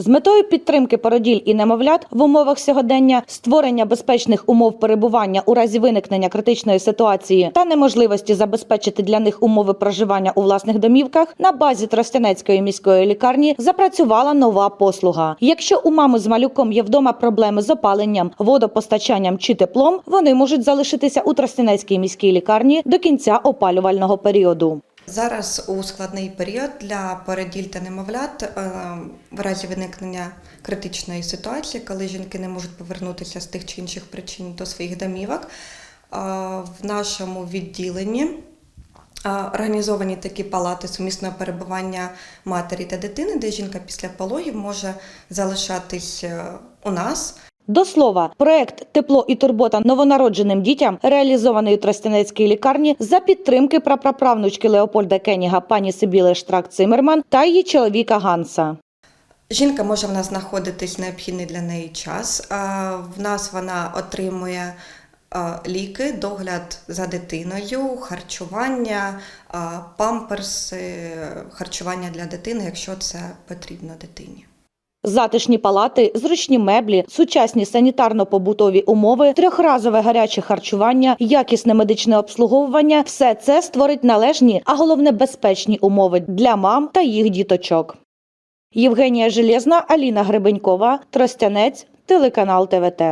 З метою підтримки породіль і немовлят в умовах сьогодення, створення безпечних умов перебування у разі виникнення критичної ситуації та неможливості забезпечити для них умови проживання у власних домівках, на базі Тростянецької міської лікарні запрацювала нова послуга. Якщо у мами з малюком є вдома проблеми з опаленням, водопостачанням чи теплом, вони можуть залишитися у Тростянецькій міській лікарні до кінця опалювального періоду. Зараз у складний період для породіль та немовлят е, в разі виникнення критичної ситуації, коли жінки не можуть повернутися з тих чи інших причин до своїх домівок, е, в нашому відділенні е, організовані такі палати сумісного перебування матері та дитини, де жінка після пологів може залишатись у нас. До слова, проект Тепло і турбота новонародженим дітям реалізований у Тростянецькій лікарні за підтримки прапраправнучки Леопольда Кеніга пані Сибіли Штрак Цимерман та її чоловіка Ганса. Жінка може в нас знаходитись необхідний для неї час. В нас вона отримує ліки, догляд за дитиною, харчування, памперси, харчування для дитини, якщо це потрібно дитині. Затишні палати, зручні меблі, сучасні санітарно-побутові умови, трьохразове гаряче харчування, якісне медичне обслуговування все це створить належні, а головне безпечні умови для мам та їх діточок. Євгенія Железна, Аліна Гребенькова, Тростянець, телеканал ТВТ.